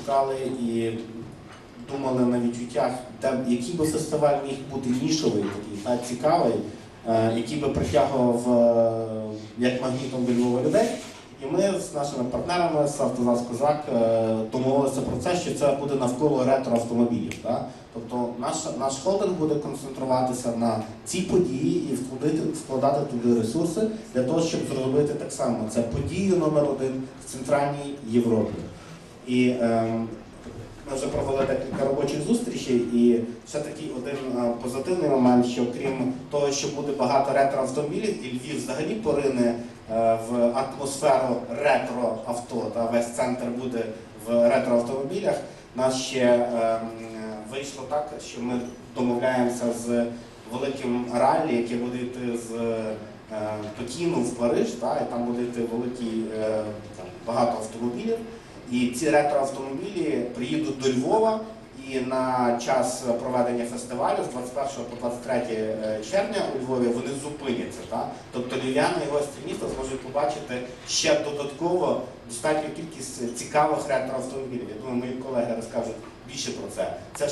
шукали і думали на відчуттях, який би фестиваль міг бути нішовий, такий та, цікавий, е, який би притягував е, як магнітом до людей. І ми з нашими партнерами з «Автозас Козак» е, домовилися про це, що це буде навколо ретро-автомобілів. Да? Тобто наш, наш холдинг буде концентруватися на ці події і вкладати, вкладати туди ресурси для того, щоб зробити так само. Це подію номер один в Центральній Європі. І ем, ми вже провели декілька робочих зустрічей, і ще такий один е, позитивний момент, що крім того, що буде багато ретро-автомобілів, і Львів взагалі порине е, в атмосферу ретро-авто, та весь центр буде в ретро-автомобілях. Нас ще ем, вийшло так, що ми домовляємося з великим раллі, яке буде йти з е, Пекіну в Париж, та, і там буде йти великий е, багато автомобілів. І ці ретроавтомобілі приїдуть до Львова і на час проведення фестивалю з 21 по 23 е, червня у Львові вони зупиняться. Так? Тобто львів'яни і гості міста зможуть побачити ще додатково достатню кількість цікавих ретроавтомобілів. Я думаю, мої колеги розкажуть більше про це. Це